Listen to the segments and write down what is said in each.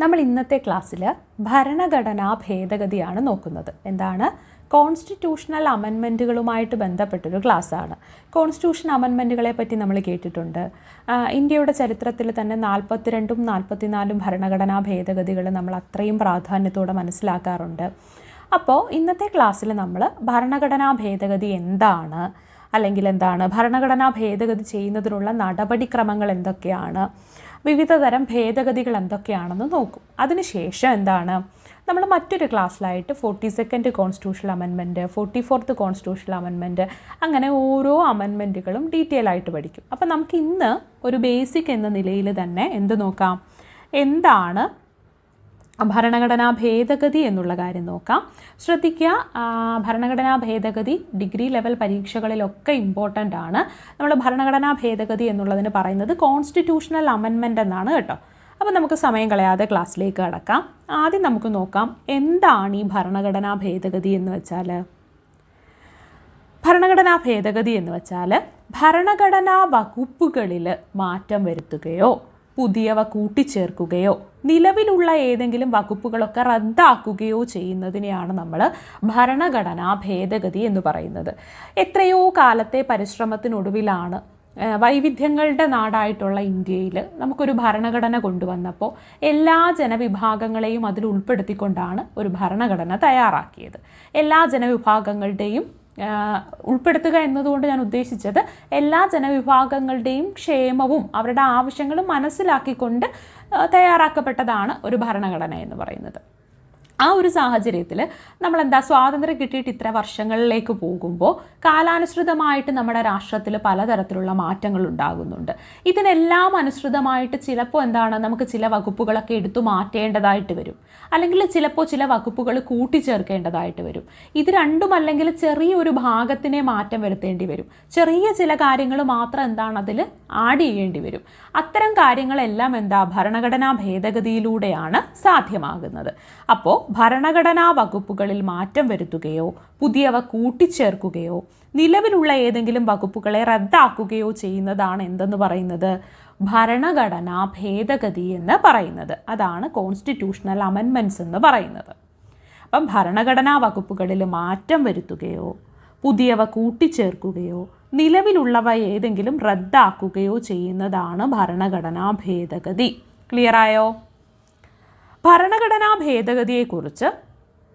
നമ്മൾ ഇന്നത്തെ ക്ലാസ്സിൽ ഭരണഘടനാ ഭേദഗതിയാണ് നോക്കുന്നത്. എന്താണ്? കോൺസ്റ്റിറ്റ്യൂഷണൽ അമെൻമെന്റുകളുമായിട്ട് ബന്ധപ്പെട്ടൊരു ക്ലാസ്സാണ്. കോൺസ്റ്റിറ്റ്യൂഷൻ അമെൻമെന്റുകളെ പറ്റി നമ്മൾ കേട്ടിട്ടുണ്ട്. ഇന്ത്യയുടെ ചരിത്രത്തിൽ തന്നെ നാൽപ്പത്തിരണ്ടും നാൽപ്പത്തിനാലും ഭരണഘടനാ ഭേദഗതികൾ നമ്മൾ അത്രയും പ്രാധാന്യത്തോടെ മനസ്സിലാക്കാറുണ്ട്. അപ്പോൾ ഇന്നത്തെ ക്ലാസ്സിൽ നമ്മൾ ഭരണഘടനാ ഭേദഗതി എന്താണ്? അല്ലെങ്കിൽ എന്താണ്? ഭരണഘടനാ ഭേദഗതി ചെയ്യുന്നതിനുള്ള നടപടിക്രമങ്ങൾ എന്തൊക്കെയാണ്? വിവിധ തരം ഭേദഗതികൾ എന്തൊക്കെയാണെന്ന് നോക്കും. അതിനുശേഷം എന്താണ്? നമ്മൾ മറ്റൊരു ക്ലാസ്സിലായിട്ട് forty second constitutional അമെൻമെന്റ് forty fourth constitutional അമെൻമെന്റ് അങ്ങനെ ഓരോ അമെൻമെന്റുകളും ഡീറ്റെയിൽ ആയിട്ട് പഠിക്കും. അപ്പോൾ നമുക്ക് ഇന്ന് ഒരു ബേസിക് എന്ന നിലയിൽ തന്നെ എന്ത് നോക്കാം? എന്താണ് ഭരണഘടനാ ഭേദഗതി എന്നുള്ള കാര്യം നോക്കാം. ശ്രദ്ധിക്കുക ഭരണഘടനാ ഭേദഗതി ഡിഗ്രി ലെവൽ പരീക്ഷകളിലൊക്കെ ഇമ്പോർട്ടന്റ് ആണ്. നമ്മൾ ഭരണഘടനാ ഭേദഗതി എന്നുള്ളതിന് പറയുന്നത് കോൺസ്റ്റിറ്റ്യൂഷണൽ അമെൻമെന്റ് എന്നാണ് കേട്ടോ. അപ്പോൾ നമുക്ക് സമയം കളയാതെ ക്ലാസ്സിലേക്ക് കടക്കാം. ആദ്യം നമുക്ക് നോക്കാം എന്താണ് ഈ ഭരണഘടനാ ഭേദഗതി എന്ന് വെച്ചാൽ? ഭരണഘടനാ ഭേദഗതി എന്ന് വെച്ചാൽ ഭരണഘടനാ വകുപ്പുകളിൽ മാറ്റം വരുത്തുകയോ പുതിയവ കൂട്ടിച്ചേർക്കുകയോ നിലവിലുള്ള ഏതെങ്കിലും വകുപ്പുകളൊക്കെ റദ്ദാക്കുകയോ ചെയ്യുന്നതിനെയാണ് നമ്മൾ ഭരണഘടനാ ഭേദഗതി എന്ന് പറയുന്നത്. എത്രയോ കാലത്തെ പരിശ്രമത്തിനൊടുവിലാണ് വൈവിധ്യങ്ങളുടെ നാടായിട്ടുള്ള ഇന്ത്യയിൽ നമുക്കൊരു ഭരണഘടന കൊണ്ടുവന്നപ്പോൾ എല്ലാ ജനവിഭാഗങ്ങളെയും അതിൽ ഉൾപ്പെടുത്തിക്കൊണ്ടാണ് ഒരു ഭരണഘടന തയ്യാറാക്കിയത്. എല്ലാ ജനവിഭാഗങ്ങളുടെയും ഉൾപ്പെടുത്തുക എന്നതുകൊണ്ട് ഞാൻ ഉദ്ദേശിച്ചത് എല്ലാ ജനവിഭാഗങ്ങളുടെയും ക്ഷേമവും അവരുടെ ആവശ്യങ്ങളും മനസ്സിലാക്കിക്കൊണ്ട് തയ്യാറാക്കപ്പെട്ടതാണ് ഒരു ഭരണഘടന എന്ന് പറയുന്നത്. ആ ഒരു സാഹചര്യത്തിൽ നമ്മൾ എന്താ സ്വാതന്ത്ര്യം കിട്ടിയിട്ട് ഇത്ര വർഷങ്ങളിലേക്ക് പോകുമ്പോൾ കാലാനുസൃതമായിട്ട് നമ്മുടെ രാഷ്ട്രത്തിൽ പലതരത്തിലുള്ള മാറ്റങ്ങൾ ഉണ്ടാകുന്നുണ്ട്. ഇതിനെല്ലാം അനുസൃതമായിട്ട് ചിലപ്പോൾ എന്താണ് നമുക്ക് ചില വകുപ്പുകളൊക്കെ എടുത്തു മാറ്റേണ്ടതായിട്ട് വരും. അല്ലെങ്കിൽ ചിലപ്പോൾ ചില വകുപ്പുകൾ കൂട്ടിച്ചേർക്കേണ്ടതായിട്ട് വരും. ഇത് രണ്ടും അല്ലെങ്കിൽ ചെറിയൊരു ഭാഗത്തിനെ മാറ്റം വരുത്തേണ്ടി വരും. ചെറിയ ചില കാര്യങ്ങൾ മാത്രം എന്താണ് അതിൽ ആഡ് ചെയ്യേണ്ടി വരും. അത്തരം കാര്യങ്ങളെല്ലാം എന്താ ഭരണഘടനാ ഭേദഗതിയിലൂടെയാണ് സാധ്യമാകുന്നത്. അപ്പോൾ ഭരണഘടനാ വകുപ്പുകളിൽ മാറ്റം വരുത്തുകയോ പുതിയവ കൂട്ടിച്ചേർക്കുകയോ നിലവിലുള്ള ഏതെങ്കിലും വകുപ്പുകളെ റദ്ദാക്കുകയോ ചെയ്യുന്നതാണ് എന്തെന്ന് പറയുന്നത്? ഭരണഘടനാ ഭേദഗതി എന്ന് പറയുന്നത്. അതാണ് കോൺസ്റ്റിറ്റ്യൂഷണൽ അമെൻമെന്റ്സ് എന്ന് പറയുന്നത്. അപ്പം ഭരണഘടനാ വകുപ്പുകളിൽ മാറ്റം വരുത്തുകയോ പുതിയവ കൂട്ടിച്ചേർക്കുകയോ നിലവിലുള്ളവ ഏതെങ്കിലും റദ്ദാക്കുകയോ ചെയ്യുന്നതാണ് ഭരണഘടനാ ഭേദഗതി. ക്ലിയറായോ? ഭരണഘടനാ ഭേദഗതിയെക്കുറിച്ച്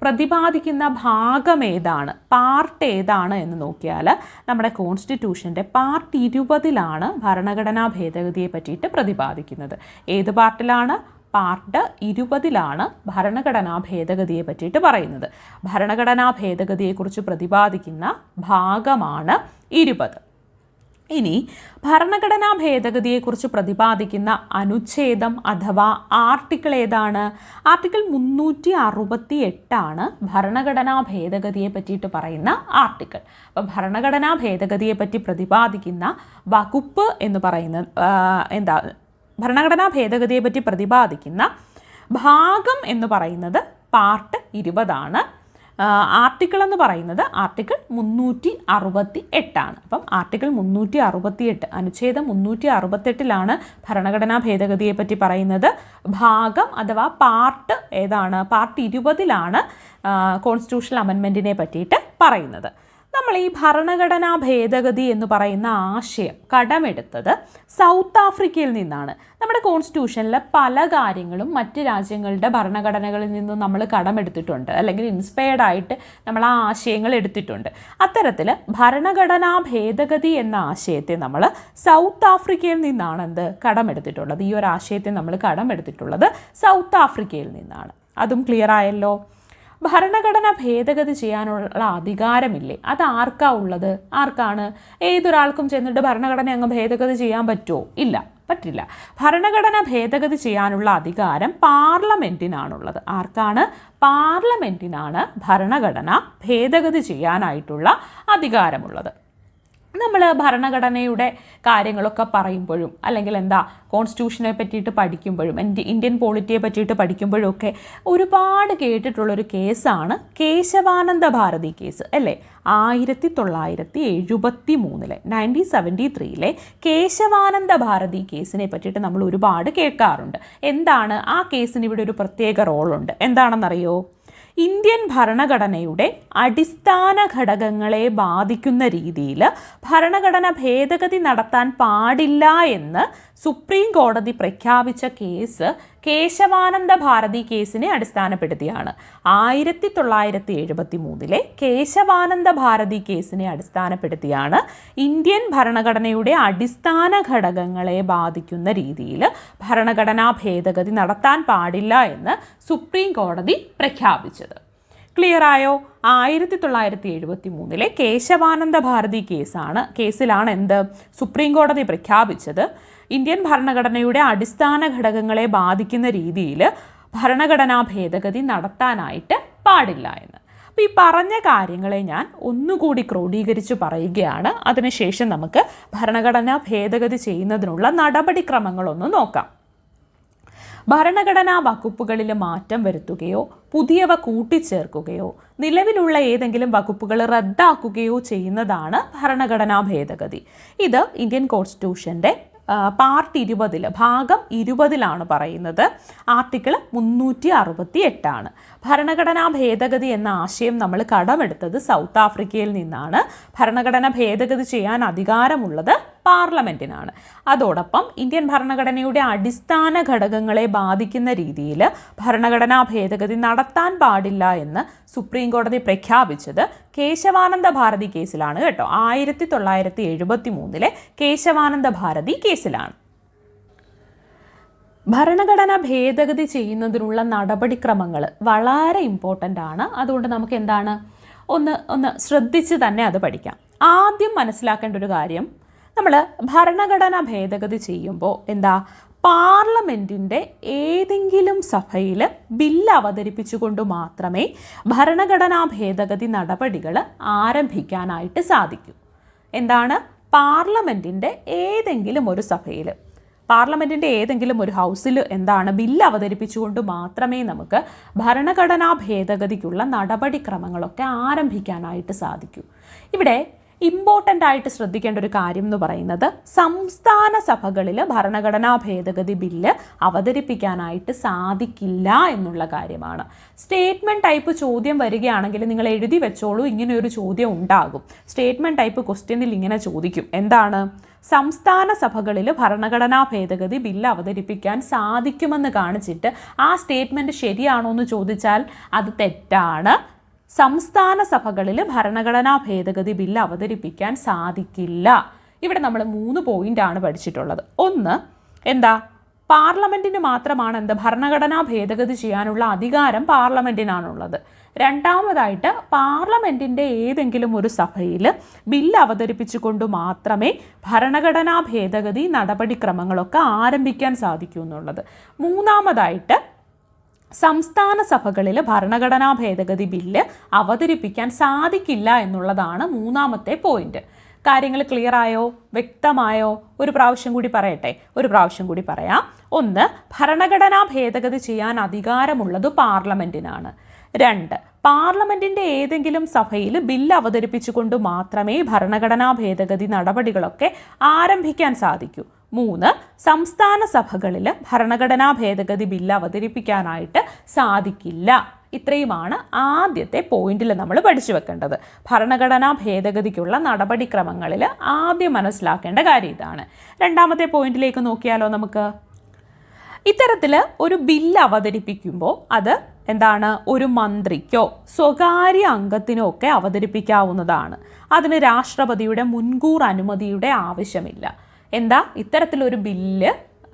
പ്രതിപാദിക്കുന്ന ഭാഗം ഏതാണ് പാർട്ട് ഏതാണ് എന്ന് നോക്കിയാൽ നമ്മുടെ കോൺസ്റ്റിറ്റ്യൂഷന്റെ പാർട്ട് ഇരുപതിലാണ് ഭരണഘടനാ ഭേദഗതിയെ പറ്റിയിട്ട് പ്രതിപാദിക്കുന്നത്. ഏത് പാർട്ടിലാണ്? പാർട്ട് ഇരുപതിലാണ് ഭരണഘടനാ ഭേദഗതിയെ പറ്റിയിട്ട് പറയുന്നത്. ഭരണഘടനാ ഭേദഗതിയെക്കുറിച്ച് പ്രതിപാദിക്കുന്ന ഭാഗമാണ് ഇരുപത്. ഇനി ഭരണഘടനാ ഭേദഗതിയെക്കുറിച്ച് പ്രതിപാദിക്കുന്ന അനുച്ഛേദം അഥവാ ആർട്ടിക്കിൾ ഏതാണ്? ആർട്ടിക്കിൾ മുന്നൂറ്റി അറുപത്തി എട്ടാണ് ഭരണഘടനാ ഭേദഗതിയെ പറ്റിയിട്ട് പറയുന്ന ആർട്ടിക്കിൾ. അപ്പം ഭരണഘടനാ ഭേദഗതിയെ പറ്റി പ്രതിപാദിക്കുന്ന വകുപ്പ് എന്ന് പറയുന്ന എന്താ ഭരണഘടനാ ഭേദഗതിയെ പറ്റി പ്രതിപാദിക്കുന്ന ഭാഗം എന്ന് പറയുന്നത് പാർട്ട് ഇരുപതാണ്. ആർട്ടിക്കിൾ എന്ന് പറയുന്നത് ആർട്ടിക്കിൾ മുന്നൂറ്റി അറുപത്തി എട്ടാണ് അപ്പം ആർട്ടിക്കിൾ മുന്നൂറ്റി അറുപത്തി എട്ട് അനുച്ഛേദം മുന്നൂറ്റി അറുപത്തെട്ടിലാണ് ഭരണഘടനാ ഭേദഗതിയെ പറ്റി പറയുന്നത്. ഭാഗം അഥവാ പാർട്ട് ഏതാണ്? പാർട്ട് ഇരുപതിലാണ് കോൺസ്റ്റിറ്റ്യൂഷണൽ അമെൻമെന്റിനെ പറ്റിയിട്ട് പറയുന്നത്. നമ്മൾ ഈ ഭരണഘടനാ ഭേദഗതി എന്ന് പറയുന്ന ആശയം കടമെടുത്തത് സൗത്ത് ആഫ്രിക്കയിൽ നിന്നാണ്. നമ്മുടെ കോൺസ്റ്റിറ്റ്യൂഷനിലെ പല കാര്യങ്ങളും മറ്റ് രാജ്യങ്ങളുടെ ഭരണഘടനകളിൽ നിന്നും നമ്മൾ കടമെടുത്തിട്ടുണ്ട്. അല്ലെങ്കിൽ ഇൻസ്പയർഡ് ആയിട്ട് നമ്മൾ ആ ആശയങ്ങൾ എടുത്തിട്ടുണ്ട്. അത്തരത്തിൽ ഭരണഘടനാ ഭേദഗതി എന്ന ആശയത്തെ നമ്മൾ സൗത്ത് ആഫ്രിക്കയിൽ നിന്നാണ് എന്ത്? കടമെടുത്തിട്ടുള്ളത്. ഈ ഒരു ആശയത്തെ നമ്മൾ കടമെടുത്തിട്ടുള്ളത് സൗത്ത് ആഫ്രിക്കയിൽ നിന്നാണ്. അതും ക്ലിയർ ആയല്ലോ? ഭരണഘടന ഭേദഗതി ചെയ്യാനുള്ള അധികാരമില്ലേ? അത് ആർക്കാ ഉള്ളത്? ആർക്കാണ്? ഏതൊരാൾക്കും ചെന്നിട്ട് ഭരണഘടന അങ്ങ് ഭേദഗതി ചെയ്യാൻ പറ്റുമോ ഇല്ല പറ്റില്ല. ഭരണഘടന ഭേദഗതി ചെയ്യാനുള്ള അധികാരം പാർലമെന്റിനാണുള്ളത് ആർക്കാണ്? പാർലമെന്റിനാണ് ഭരണഘടന ഭേദഗതി ചെയ്യാനായിട്ടുള്ള അധികാരമുള്ളത്. നമ്മൾ ഭരണഘടനയുടെ കാര്യങ്ങളൊക്കെ പറയുമ്പോഴും അല്ലെങ്കിൽ എന്താ കോൺസ്റ്റിറ്റ്യൂഷനെ പറ്റിയിട്ട് പഠിക്കുമ്പോഴും ഇന്ത്യ- ഇന്ത്യൻ പോളിറ്റിയെ പറ്റിയിട്ട് പഠിക്കുമ്പോഴും ഒക്കെ ഒരുപാട് കേട്ടിട്ടുള്ളൊരു കേസാണ് കേശവാനന്ദ ഭാരതി കേസ് അല്ലേ? ആയിരത്തി തൊള്ളായിരത്തി എഴുപത്തി മൂന്നിലെ നയന്റീൻ സെവന്റി ത്രീയിലെ കേശവാനന്ദ ഭാരതി കേസിനെ പറ്റിയിട്ട് നമ്മൾ ഒരുപാട് കേൾക്കാറുണ്ട്. എന്താണ് ആ കേസിന് ഇവിടെ ഒരു പ്രത്യേക റോളുണ്ട് എന്താണെന്നറിയോ? ഇന്ത്യൻ ഭരണഘടനയുടെ അടിസ്ഥാന ഘടകങ്ങളെ ബാധിക്കുന്ന രീതിയിൽ ഭരണഘടന ഭേദഗതി നടത്താൻ പാടില്ല എന്ന് സുപ്രീം കോടതി പ്രഖ്യാപിച്ച കേസ് കേശവാനന്ദ ഭാരതി കേസിനെ അടിസ്ഥാനപ്പെടുത്തിയാണ്. ആയിരത്തി തൊള്ളായിരത്തി എഴുപത്തി മൂന്നിലെ കേശവാനന്ദ ഭാരതി കേസിനെ അടിസ്ഥാനപ്പെടുത്തിയാണ് ഇന്ത്യൻ ഭരണഘടനയുടെ അടിസ്ഥാന ഘടകങ്ങളെ ബാധിക്കുന്ന രീതിയിൽ ഭരണഘടനാ ഭേദഗതി നടത്താൻ പാടില്ല എന്ന് സുപ്രീം കോടതി പ്രഖ്യാപിച്ചത്. ക്ലിയർ ആയോ ആയിരത്തി തൊള്ളായിരത്തി എഴുപത്തി മൂന്നിലെ കേശവാനന്ദ ഭാരതി കേസാണ് കേസിലാണ് എന്ത്? സുപ്രീം കോടതി പ്രഖ്യാപിച്ചത് ഇന്ത്യൻ ഭരണഘടനയുടെ അടിസ്ഥാന ഘടകങ്ങളെ ബാധിക്കുന്ന രീതിയിൽ ഭരണഘടനാ ഭേദഗതി നടത്താനായിട്ട് പാടില്ല എന്ന്. അപ്പോൾ ഈ പറഞ്ഞ കാര്യങ്ങളെ ഞാൻ ഒന്നുകൂടി ക്രോഡീകരിച്ച് പറയുകയാണ്. അതിനുശേഷം നമുക്ക് ഭരണഘടനാ ഭേദഗതി ചെയ്യുന്നതിനുള്ള നടപടിക്രമങ്ങളൊന്ന് നോക്കാം. ഭരണഘടനാ വകുപ്പുകളിൽ മാറ്റം വരുത്തുകയോ പുതിയവ കൂട്ടിച്ചേർക്കുകയോ നിലവിലുള്ള ഏതെങ്കിലും വകുപ്പുകൾ റദ്ദാക്കുകയോ ചെയ്യുന്നതാണ് ഭരണഘടനാ ഭേദഗതി. ഇത് ഇന്ത്യൻ കോൺസ്റ്റിറ്റ്യൂഷന്റെ പാർട്ട് ഇരുപതിൽ ഭാഗം ഇരുപതിലാണ് പറയുന്നത്. ആർട്ടിക്കിൾ മുന്നൂറ്റി അറുപത്തി എട്ടാണ് ഭരണഘടനാ ഭേദഗതി എന്ന ആശയം നമ്മൾ കടമെടുത്തത് സൗത്ത് ആഫ്രിക്കയിൽ നിന്നാണ്. ഭരണഘടന ഭേദഗതി ചെയ്യാൻ അധികാരമുള്ളത് പാർലമെന്റിനാണ് അതോടൊപ്പം ഇന്ത്യൻ ഭരണഘടനയുടെ അടിസ്ഥാന ഘടകങ്ങളെ ബാധിക്കുന്ന രീതിയിൽ ഭരണഘടനാ ഭേദഗതി നടത്താൻ പാടില്ല എന്ന് സുപ്രീം കോടതി പ്രഖ്യാപിച്ചത് കേശവാനന്ദ ഭാരതി കേസിലാണ് കേട്ടോ. ആയിരത്തി തൊള്ളായിരത്തി എഴുപത്തി മൂന്നിലെ കേശവാനന്ദ ഭാരതി കേസിലാണ്. ഭരണഘടന ഭേദഗതി ചെയ്യുന്നതിനുള്ള നടപടിക്രമങ്ങൾ വളരെ ഇമ്പോർട്ടന്റ് ആണ്. അതുകൊണ്ട് നമുക്ക് എന്താണ്? ഒന്ന് ഒന്ന് ശ്രദ്ധിച്ച് തന്നെ അത് പഠിക്കാം. ആദ്യം മനസ്സിലാക്കേണ്ട ഒരു കാര്യം നമ്മൾ ഭരണഘടന ഭേദഗതി ചെയ്യുമ്പോൾ എന്താ പാർലമെന്റിന്റെ ഏതെങ്കിലും സഭയിൽ ബില്ല് അവതരിപ്പിച്ചുകൊണ്ട് മാത്രമേ ഭരണഘടനാ ഭേദഗതി നടപടികൾ ആരംഭിക്കാനായിട്ട് സാധിക്കൂ. എന്താണ്? പാർലമെന്റിന്റെ ഏതെങ്കിലും ഒരു സഭയിൽ പാർലമെന്റിന്റെ ഏതെങ്കിലും ഒരു ഹൗസിൽ എന്താണ് ബില്ല് അവതരിപ്പിച്ചുകൊണ്ട് മാത്രമേ നമുക്ക് ഭരണഘടനാ ഭേദഗതിക്കുള്ള നടപടിക്രമങ്ങളൊക്കെ ആരംഭിക്കാനായിട്ട് സാധിക്കൂ. ഇവിടെ ഇമ്പോർട്ടന്റ് ആയിട്ട് ശ്രദ്ധിക്കേണ്ട ഒരു കാര്യം എന്ന് പറയുന്നത് സംസ്ഥാന സഭകളിൽ ഭരണഘടനാ ഭേദഗതി ബില്ല് അവതരിപ്പിക്കാനായിട്ട് സാധിക്കില്ല എന്നുള്ള കാര്യമാണ്. സ്റ്റേറ്റ്മെന്റ് ടൈപ്പ് ചോദ്യം വരികയാണെങ്കിൽ നിങ്ങൾ എഴുതി വെച്ചോളൂ ഇങ്ങനെ ഒരു ചോദ്യം ഉണ്ടാകും. സ്റ്റേറ്റ്മെന്റ് ടൈപ്പ് ക്വസ്റ്റ്യനിൽ ഇങ്ങനെ ചോദിക്കും. എന്താണ്? സംസ്ഥാന സഭകളിൽ ഭരണഘടനാ ഭേദഗതി ബില്ല് അവതരിപ്പിക്കാൻ സാധിക്കുമെന്ന് കാണിച്ചിട്ട് ആ സ്റ്റേറ്റ്മെന്റ് ശരിയാണോ എന്ന് ചോദിച്ചാൽ അത് തെറ്റാണ്. സംസ്ഥാന സഭകളിൽ ഭരണഘടനാ ഭേദഗതി ബില്ല് അവതരിപ്പിക്കാൻ സാധിക്കില്ല. ഇവിടെ നമ്മൾ മൂന്ന് പോയിന്റാണ് പഠിച്ചിട്ടുള്ളത്. ഒന്ന് എന്താ? പാർലമെന്റിന് മാത്രമാണ് എന്താ ഭരണഘടനാ ഭേദഗതി ചെയ്യാനുള്ള അധികാരം പാർലമെന്റിനാണുള്ളത് രണ്ടാമതായിട്ട് പാർലമെന്റിന്റെ ഏതെങ്കിലും ഒരു സഭയിൽ ബില്ല് അവതരിപ്പിച്ചുകൊണ്ട് മാത്രമേ ഭരണഘടനാ ഭേദഗതി നടപടിക്രമങ്ങളൊക്കെ ആരംഭിക്കാൻ സാധിക്കൂ എന്നുള്ളത്. മൂന്നാമതായിട്ട് സംസ്ഥാന സഭകളിൽ ഭരണഘടനാ ഭേദഗതി ബില്ല് അവതരിപ്പിക്കാൻ സാധിക്കില്ല എന്നുള്ളതാണ് മൂന്നാമത്തെ പോയിന്റ്. കാര്യങ്ങൾ ക്ലിയർ ആയോ? വ്യക്തമായോ? ഒരു പ്രാവശ്യം കൂടി പറയട്ടെ. ഒരു പ്രാവശ്യം കൂടി പറയാം. ഒന്ന് ഭരണഘടനാ ഭേദഗതി ചെയ്യാൻ അധികാരമുള്ളത് പാർലമെന്റിനാണ്. രണ്ട് പാർലമെന്റിന്റെ ഏതെങ്കിലും സഭയിൽ ബില്ല് അവതരിപ്പിച്ചുകൊണ്ട് മാത്രമേ ഭരണഘടനാ ഭേദഗതി നടപടികളൊക്കെ ആരംഭിക്കാൻ സാധിക്കൂ. മൂന്ന് സംസ്ഥാന സഭകളിൽ ഭരണഘടനാ ഭേദഗതി ബില്ല് അവതരിപ്പിക്കാനായിട്ട് സാധിക്കില്ല. ഇത്രയുമാണ് ആദ്യത്തെ പോയിന്റിൽ നമ്മൾ പഠിച്ചു വെക്കേണ്ടത്. ഭരണഘടനാ ഭേദഗതിക്കുള്ള നടപടിക്രമങ്ങളിൽ ആദ്യം മനസ്സിലാക്കേണ്ട കാര്യം ഇതാണ്. രണ്ടാമത്തെ പോയിന്റിലേക്ക് നോക്കിയാലോ നമുക്ക്? ഇത്തരത്തിൽ ഒരു ബില്ല് അവതരിപ്പിക്കുമ്പോൾ അത് എന്താണ്? ഒരു മന്ത്രിക്കോ സ്വകാര്യ അംഗത്തിനോ ഒക്കെ അവതരിപ്പിക്കാവുന്നതാണ്. അതിന് രാഷ്ട്രപതിയുടെ മുൻകൂർ അനുമതിയുടെ ആവശ്യമില്ല. എന്താ? ഇത്തരത്തിലൊരു ബില്ല്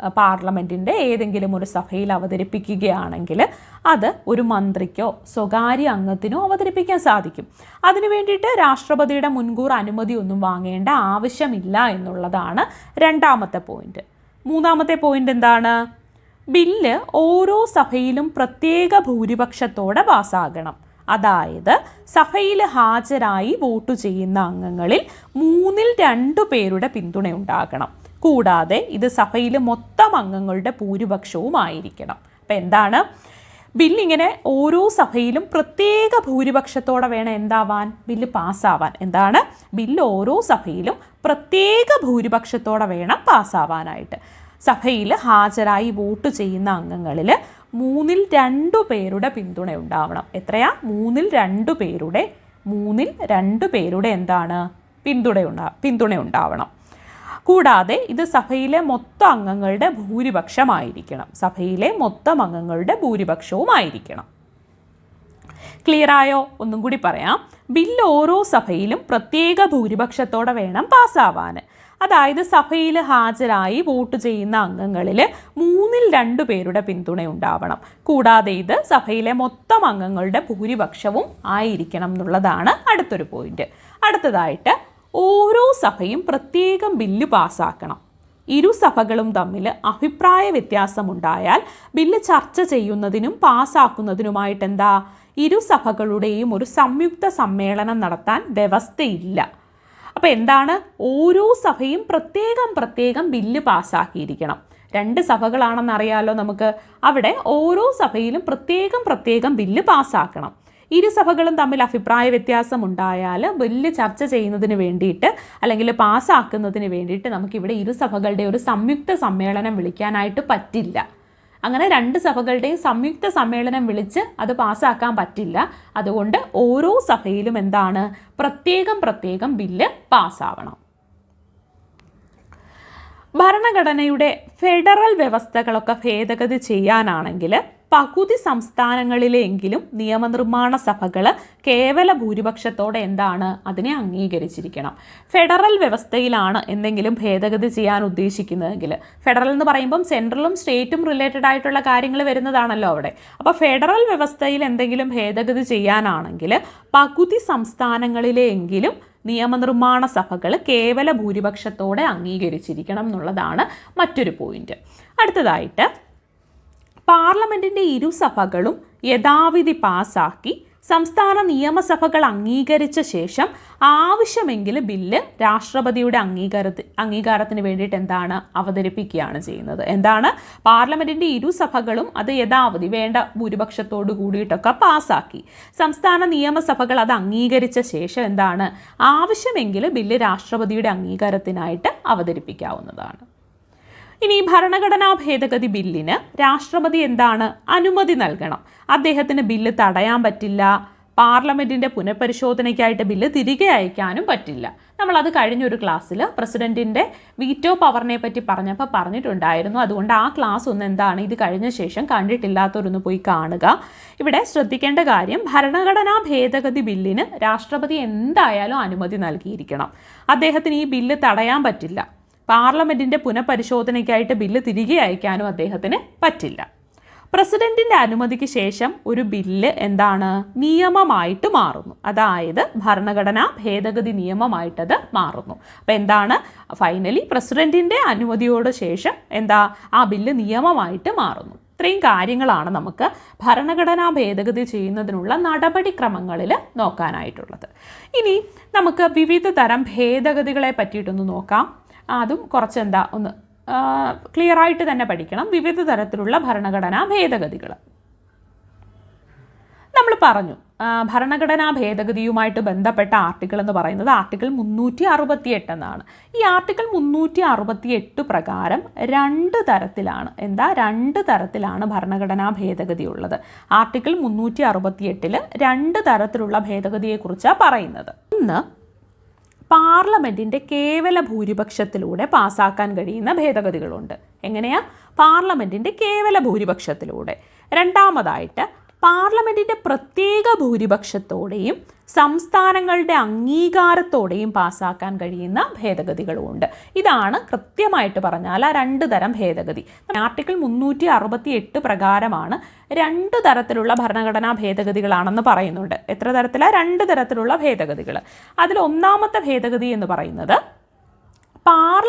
പാർലമെന്റിന്റെ ഏതെങ്കിലും ഒരു സഭയിൽ അവതരിപ്പിക്കുകയാണെങ്കിൽ അത് ഒരു മന്ത്രിക്കോ സ്വകാര്യ അംഗത്തിനോ അവതരിപ്പിക്കാൻ സാധിക്കും. അതിനു വേണ്ടിയിട്ട് രാഷ്ട്രപതിയുടെ മുൻകൂർ അനുമതി ഒന്നും വാങ്ങേണ്ട ആവശ്യമില്ല എന്നുള്ളതാണ് രണ്ടാമത്തെ പോയിന്റ്. മൂന്നാമത്തെ പോയിന്റ് എന്താണ്? ബില്ല് ഓരോ സഭയിലും പ്രത്യേക ഭൂരിപക്ഷത്തോടെ പാസ്സാകണം അതായത് സഭയിൽ ഹാജരായി വോട്ട് ചെയ്യുന്ന അംഗങ്ങളിൽ മൂന്നിൽ രണ്ടു പേരുടെ പിന്തുണ ഉണ്ടാകണം. കൂടാതെ ഇത് സഭയിൽ മൊത്തം അംഗങ്ങളുടെ ഭൂരിപക്ഷവും ആയിരിക്കണം അപ്പം എന്താണ്? ബില്ലിങ്ങനെ ഓരോ സഭയിലും പ്രത്യേക ഭൂരിപക്ഷത്തോടെ വേണം എന്താവാൻ? ബില്ല് പാസ്സാവാൻ. എന്താണ്? ബില്ല് ഓരോ സഭയിലും പ്രത്യേക ഭൂരിപക്ഷത്തോടെ വേണം പാസ്സാവാനായിട്ട്. സഭയിൽ ഹാജരായി വോട്ട് ചെയ്യുന്ന അംഗങ്ങളിൽ മൂന്നിൽ രണ്ടു പേരുടെ പിന്തുണ ഉണ്ടാവണം. എത്രയാ? മൂന്നിൽ രണ്ടു പേരുടെ മൂന്നിൽ രണ്ടു പേരുടെ എന്താണ്? പിന്തുണ ഉണ്ടാ പിന്തുണ ഉണ്ടാവണം. കൂടാതെ ഇത് സഭയിലെ മൊത്തം അംഗങ്ങളുടെ ഭൂരിപക്ഷമായിരിക്കണം. സഭയിലെ മൊത്തം അംഗങ്ങളുടെ ഭൂരിപക്ഷവുമായിരിക്കണം. ക്ലിയർ ആയോ? ഒന്നും കൂടി പറയാം. ബില്ല് ഓരോ സഭയിലും പ്രത്യേക ഭൂരിപക്ഷത്തോടെ വേണം പാസ്സാവാൻ. അതായത് സഭയിൽ ഹാജരായി വോട്ട് ചെയ്യുന്ന അംഗങ്ങളിൽ മൂന്നിൽ രണ്ടു പേരുടെ പിന്തുണ ഉണ്ടാവണം. കൂടാതെ ഇത് സഭയിലെ മൊത്തം അംഗങ്ങളുടെ ഭൂരിപക്ഷവും ആയിരിക്കണം എന്നുള്ളതാണ് അടുത്തൊരു പോയിന്റ്. അടുത്തതായിട്ട് ഓരോ സഭയും പ്രത്യേകം ബില്ല് പാസ്സാക്കണം ഇരു സഭകളും തമ്മിൽ അഭിപ്രായ വ്യത്യാസമുണ്ടായാൽ ബില്ല് ചർച്ച ചെയ്യുന്നതിനും പാസ്സാക്കുന്നതിനുമായിട്ട് എന്താ ഇരു സഭകളുടെയും ഒരു സംയുക്ത സമ്മേളനം നടത്താൻ വ്യവസ്ഥയില്ല. അപ്പോൾ എന്താണ്? ഓരോ സഭയും പ്രത്യേകം പ്രത്യേകം ബില്ല് പാസ്സാക്കിയിരിക്കണം. രണ്ട് സഭകളാണെന്നറിയാലോ നമുക്ക്. അവിടെ ഓരോ സഭയിലും പ്രത്യേകം പ്രത്യേകം ബില്ല് പാസ്സാക്കണം. ഇരു സഭകളും തമ്മിൽ അഭിപ്രായ വ്യത്യാസം ഉണ്ടായാൽ ബില്ല് ചർച്ച ചെയ്യുന്നതിന് വേണ്ടിയിട്ട് അല്ലെങ്കിൽ പാസ്സാക്കുന്നതിന് വേണ്ടിയിട്ട് നമുക്കിവിടെ ഇരു സഭകളുടെ ഒരു സംയുക്ത സമ്മേളനം വിളിക്കാനായിട്ട് പറ്റില്ല. അങ്ങനെ രണ്ട് സഭകളുടെയും സംയുക്ത സമ്മേളനം വിളിച്ച് അത് പാസ്സാക്കാൻ പറ്റില്ല. അതുകൊണ്ട് ഓരോ സഭയിലും എന്താണ്? പ്രത്യേകം പ്രത്യേകം ബില്ല് പാസ്സാവണം. ഭരണഘടനയുടെ ഫെഡറൽ വ്യവസ്ഥകളൊക്കെ ഭേദഗതി ചെയ്യാനാണെങ്കിൽ പകുതി സംസ്ഥാനങ്ങളിലെങ്കിലും നിയമനിർമ്മാണ സഭകൾ കേവല ഭൂരിപക്ഷത്തോടെ എന്താണ് അതിനെ അംഗീകരിച്ചിരിക്കണം? ഫെഡറൽ വ്യവസ്ഥയിലാണ് എന്തെങ്കിലും ഭേദഗതി ചെയ്യാൻ ഉദ്ദേശിക്കുന്നതെങ്കിൽ ഫെഡറൽ എന്ന് പറയുമ്പം സെൻട്രലും സ്റ്റേറ്റും റിലേറ്റഡ് ആയിട്ടുള്ള കാര്യങ്ങൾ വരുന്നതാണല്ലോ അവിടെ. അപ്പോൾ ഫെഡറൽ വ്യവസ്ഥയിൽ എന്തെങ്കിലും ഭേദഗതി ചെയ്യാനാണെങ്കിൽ പകുതി സംസ്ഥാനങ്ങളിലെങ്കിലും നിയമനിർമ്മാണ സഭകൾ കേവല ഭൂരിപക്ഷത്തോടെ അംഗീകരിച്ചിരിക്കണം എന്നുള്ളതാണ് മറ്റൊരു പോയിന്റ്. അടുത്തതായിട്ട് പാർലമെന്റിന്റെ ഇരുസഭകളും യഥാവിധി പാസാക്കി സംസ്ഥാന നിയമസഭകൾ അംഗീകരിച്ച ശേഷം ആവശ്യമെങ്കിൽ ബില്ല് രാഷ്ട്രപതിയുടെ അംഗീകാരത്തി അംഗീകാരത്തിന് വേണ്ടിയിട്ട് എന്താണ് അവതരിപ്പിക്കുകയാണ് ചെയ്യുന്നത്. എന്താണ്? പാർലമെന്റിന്റെ ഇരുസഭകളും അത് യഥാവധി വേണ്ട ഭൂരിപക്ഷത്തോട് കൂടിയിട്ടൊക്കെ പാസാക്കി. സംസ്ഥാന നിയമസഭകൾ അത് അംഗീകരിച്ച ശേഷം എന്താണ്? ആവശ്യമെങ്കിൽ ബില്ല് രാഷ്ട്രപതിയുടെ അംഗീകാരത്തിനായിട്ട് അവതരിപ്പിക്കാവുന്നതാണ്. ഇനി ഭരണഘടനാ ഭേദഗതി ബില്ലിന് രാഷ്ട്രപതി എന്താണ് അനുമതി നൽകണം? അദ്ദേഹത്തിന് ബില്ല് തടയാൻ പറ്റില്ല. പാർലമെന്റിന്റെ പുനഃപരിശോധനയ്ക്കായിട്ട് ബില്ല് തിരികെ അയക്കാനും പറ്റില്ല. നമ്മൾ നമ്മളത് കഴിഞ്ഞൊരു ക്ലാസ്സിൽ പ്രസിഡന്റിന്റെ വീറ്റോ പവറിനെ പറ്റി പറഞ്ഞപ്പോൾ പറഞ്ഞിട്ടുണ്ടായിരുന്നു. അതുകൊണ്ട് ആ ക്ലാസ് ഒന്ന് എന്താണ്? ഇത് കഴിഞ്ഞ ശേഷം കണ്ടിട്ടില്ലാത്തവരൊന്ന് പോയി കാണുക. ഇവിടെ ശ്രദ്ധിക്കേണ്ട കാര്യം ഭരണഘടനാ ഭേദഗതി ബില്ലിന് രാഷ്ട്രപതി എന്തായാലും അനുമതി നൽകിയിരിക്കണം. അദ്ദേഹത്തിന് ഈ ബില്ല് തടയാൻ പറ്റില്ല. പാർലമെന്റിന്റെ പുനഃപരിശോധനയ്ക്കായിട്ട് ബില്ല് തിരികെ അയക്കാനും അദ്ദേഹത്തിന് പറ്റില്ല. പ്രസിഡന്റിന്റെ അനുമതിക്ക് ശേഷം ഒരു ബില്ല് എന്താണ് നിയമമായിട്ട് മാറുന്നു. അതായത് ഭരണഘടനാ ഭേദഗതി നിയമമായിട്ടത് മാറുന്നു. അപ്പം എന്താണ്? ഫൈനലി പ്രസിഡന്റിന്റെ അനുമതിയോട് ശേഷം എന്താ ആ ബില്ല് നിയമമായിട്ട് മാറുന്നു. ഇത്രയും കാര്യങ്ങളാണ് നമുക്ക് ഭരണഘടനാ ഭേദഗതി ചെയ്യുന്നതിനുള്ള നടപടിക്രമങ്ങളിൽ നോക്കാനായിട്ടുള്ളത്. ഇനി നമുക്ക് വിവിധ തരം ഭേദഗതികളെ പറ്റിയിട്ടൊന്ന് നോക്കാം. അതും കുറച്ച് എന്താ ഒന്ന് ക്ലിയർ ആയിട്ട് തന്നെ പഠിക്കണം. വിവിധ തരത്തിലുള്ള ഭരണഘടനാ ഭേദഗതികൾ നമ്മൾ പറഞ്ഞു ഭരണഘടനാ ഭേദഗതിയുമായിട്ട് ബന്ധപ്പെട്ട ആർട്ടിക്കിൾ എന്ന് പറയുന്നത് ആർട്ടിക്കിൾ മുന്നൂറ്റി അറുപത്തി എട്ട് എന്നാണ്. ഈ ആർട്ടിക്കിൾ മുന്നൂറ്റി അറുപത്തി എട്ട് പ്രകാരം രണ്ട് തരത്തിലാണ് എന്താ രണ്ട് തരത്തിലാണ് ഭരണഘടനാ ഭേദഗതി ഉള്ളത് ആർട്ടിക്കിൾ മുന്നൂറ്റി അറുപത്തി എട്ടിൽ രണ്ട് തരത്തിലുള്ള ഭേദഗതിയെക്കുറിച്ചാണ് പറയുന്നത്. ഒന്ന് പാർലമെന്റിന്റെ കേവല ഭൂരിപക്ഷത്തിലൂടെ പാസ്സാക്കാൻ കഴിയുന്ന ഭേദഗതികളുണ്ട്. എങ്ങനെയാ? പാർലമെന്റിന്റെ കേവല ഭൂരിപക്ഷത്തിലൂടെ. രണ്ടാമതായിട്ട് പാർലമെന്റിന്റെ പ്രത്യേക ഭൂരിപക്ഷത്തോടെയും സംസ്ഥാനങ്ങളുടെ അംഗീകാരത്തോടെയും പാസ്സാക്കാൻ കഴിയുന്ന ഭേദഗതികളുമുണ്ട്. ഇതാണ് കൃത്യമായിട്ട് പറഞ്ഞാൽ ആ രണ്ട് തരം ഭേദഗതി. ആർട്ടിക്കിൾ മുന്നൂറ്റി അറുപത്തി എട്ട് പ്രകാരമാണ് രണ്ട് തരത്തിലുള്ള ഭരണഘടനാ ഭേദഗതികളാണെന്ന് പറയുന്നുണ്ട്. എത്ര തരത്തിലാണ് രണ്ട് തരത്തിലുള്ള ഭേദഗതികൾ അതിൽ ഒന്നാമത്തെ ഭേദഗതി എന്ന് പറയുന്നത്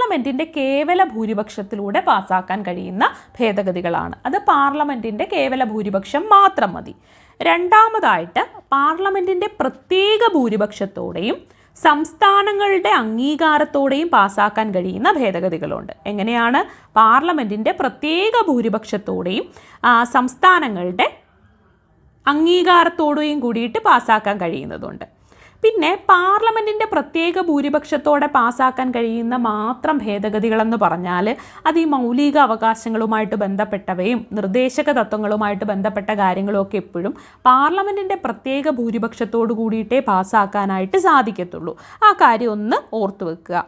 പാർലമെന്റിന്റെ കേവല ഭൂരിപക്ഷത്തിലൂടെ പാസ്സാക്കാൻ കഴിയുന്ന ഭേദഗതികളാണ്. അത് പാർലമെന്റിന്റെ കേവല ഭൂരിപക്ഷം മാത്രം മതി. രണ്ടാമതായിട്ട് പാർലമെന്റിന്റെ പ്രത്യേക ഭൂരിപക്ഷത്തോടെയും സംസ്ഥാനങ്ങളുടെ അംഗീകാരത്തോടെയും പാസാക്കാൻ കഴിയുന്ന ഭേദഗതികളുണ്ട്. എങ്ങനെയാണ്? പാർലമെന്റിന്റെ പ്രത്യേക ഭൂരിപക്ഷത്തോടെയും സംസ്ഥാനങ്ങളുടെ അംഗീകാരത്തോടെയും കൂടിയിട്ട് പാസാക്കാൻ കഴിയുന്നതുണ്ട്. പിന്നെ പാർലമെന്റിന്റെ പ്രത്യേക ഭൂരിപക്ഷത്തോടെ പാസ്സാക്കാൻ കഴിയുന്ന മാത്രം ഭേദഗതികളെന്ന് പറഞ്ഞാൽ അത് ഈ മൗലിക അവകാശങ്ങളുമായിട്ട് ബന്ധപ്പെട്ടവയും നിർദ്ദേശക തത്വങ്ങളുമായിട്ട് ബന്ധപ്പെട്ട കാര്യങ്ങളൊക്കെ എപ്പോഴും പാർലമെന്റിന്റെ പ്രത്യേക ഭൂരിപക്ഷത്തോടു കൂടിയിട്ടേ പാസ്സാക്കാനായിട്ട് സാധിക്കത്തുള്ളൂ. ആ കാര്യം ഒന്ന് ഓർത്തു വെക്കുക.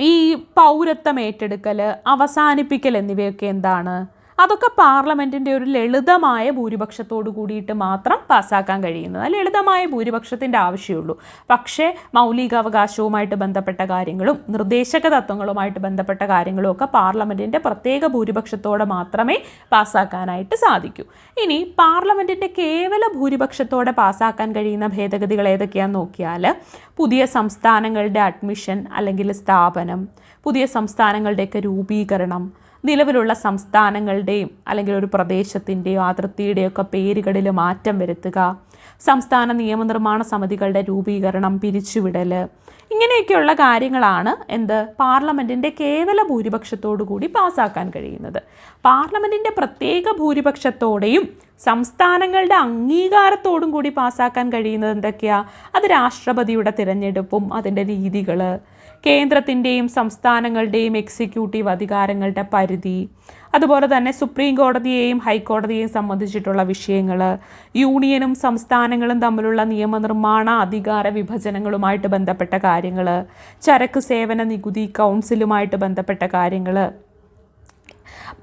ഈ പൗരത്വം ഏറ്റെടുക്കൽ അവസാനിപ്പിക്കൽ എന്നിവയൊക്കെ എന്താണ്? അതൊക്കെ പാർലമെന്റിന്റെ ഒരു ലളിതമായ ഭൂരിപക്ഷത്തോടു കൂടിയിട്ട് മാത്രം പാസ്സാക്കാൻ കഴിയുന്നത്. ലളിതമായ ഭൂരിപക്ഷത്തിന്റെ ആവശ്യമുള്ളൂ. പക്ഷേ മൗലികാവകാശവുമായിട്ട് ബന്ധപ്പെട്ട കാര്യങ്ങളും നിർദ്ദേശക തത്വങ്ങളുമായിട്ട് ബന്ധപ്പെട്ട കാര്യങ്ങളും ഒക്കെ പാർലമെന്റിന്റെ പ്രത്യേക ഭൂരിപക്ഷത്തോടെ മാത്രമേ പാസ്സാക്കാനായിട്ട് സാധിക്കൂ. ഇനി പാർലമെന്റിന്റെ കേവല ഭൂരിപക്ഷത്തോടെ പാസ്സാക്കാൻ കഴിയുന്ന ഭേദഗതികൾ ഏതൊക്കെയാണെന്ന് നോക്കിയാൽ പുതിയ സംസ്ഥാനങ്ങളുടെ അഡ്മിഷൻ അല്ലെങ്കിൽ സ്ഥാപനം പുതിയ സംസ്ഥാനങ്ങളുടെയൊക്കെ രൂപീകരണം നിലവിലുള്ള സംസ്ഥാനങ്ങളുടെയും അല്ലെങ്കിൽ ഒരു പ്രദേശത്തിന്റെയോ അതിർത്തിയുടെയോ ഒക്കെ പേരുകളിൽ മാറ്റം വരുത്തുക സംസ്ഥാന നിയമനിർമ്മാണ സമിതികളുടെ രൂപീകരണം പിരിച്ചുവിടൽ ഇങ്ങനെയൊക്കെയുള്ള കാര്യങ്ങളാണ് എന്ത് പാർലമെന്റിന്റെ കേവല ഭൂരിപക്ഷത്തോടു കൂടി പാസ്സാക്കാൻ കഴിയുന്നത്. പാർലമെന്റിന്റെ പ്രത്യേക ഭൂരിപക്ഷത്തോടെയും സംസ്ഥാനങ്ങളുടെ അംഗീകാരത്തോടും കൂടി പാസ്സാക്കാൻ കഴിയുന്നത് എന്തൊക്കെയാണ് അത് രാഷ്ട്രപതിയുടെ തിരഞ്ഞെടുപ്പും അതിന്റെ രീതികൾ കേന്ദ്രത്തിന്റെയും സംസ്ഥാനങ്ങളുടെയും എക്സിക്യൂട്ടീവ് അധികാരങ്ങളുടെ പരിധി അതുപോലെ തന്നെ സുപ്രീം കോടതിയെയും ഹൈക്കോടതിയെയും സംബന്ധിച്ചിട്ടുള്ള വിഷയങ്ങൾ യൂണിയനും സംസ്ഥാനങ്ങളും തമ്മിലുള്ള നിയമനിർമ്മാണ അധികാര വിഭജനങ്ങളുമായിട്ട് ബന്ധപ്പെട്ട കാര്യങ്ങൾ ചരക്ക് സേവന നികുതി കൗൺസിലുമായിട്ട് ബന്ധപ്പെട്ട കാര്യങ്ങൾ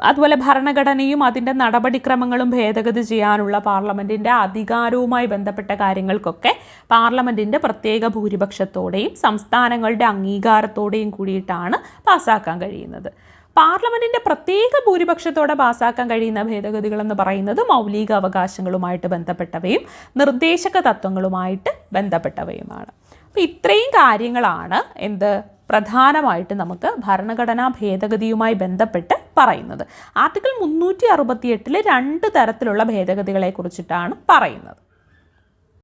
അതുപോലെ ഭരണഘടനയും അതിന്റെ നടപടിക്രമങ്ങളും ഭേദഗതി ചെയ്യാനുള്ള പാർലമെന്റിന്റെ അധികാരവുമായി ബന്ധപ്പെട്ട കാര്യങ്ങൾക്കൊക്കെ പാർലമെന്റിന്റെ പ്രത്യേക ഭൂരിപക്ഷത്തോടെയും സംസ്ഥാനങ്ങളുടെ അംഗീകാരത്തോടെയും കൂടിയിട്ടാണ് പാസ്സാക്കാൻ കഴിയുന്നത്. പാർലമെന്റിന്റെ പ്രത്യേക ഭൂരിപക്ഷത്തോടെ പാസ്സാക്കാൻ കഴിയുന്ന ഭേദഗതികളെന്ന് പറയുന്നത് മൗലിക അവകാശങ്ങളുമായിട്ട് ബന്ധപ്പെട്ടവയും നിർദ്ദേശക തത്വങ്ങളുമായിട്ട് ബന്ധപ്പെട്ടവയുമാണ്. അപ്പോൾ ഇത്രയും കാര്യങ്ങളാണ് എന്ത് പ്രധാനമായിട്ട് നമുക്ക് ഭരണഘടനാ ഭേദഗതിയുമായി ബന്ധപ്പെട്ട് പറയുന്നത്. ആർട്ടിക്കിൾ മുന്നൂറ്റി അറുപത്തിയെട്ടിൽ രണ്ട് തരത്തിലുള്ള ഭേദഗതികളെ കുറിച്ചിട്ടാണ് പറയുന്നത്.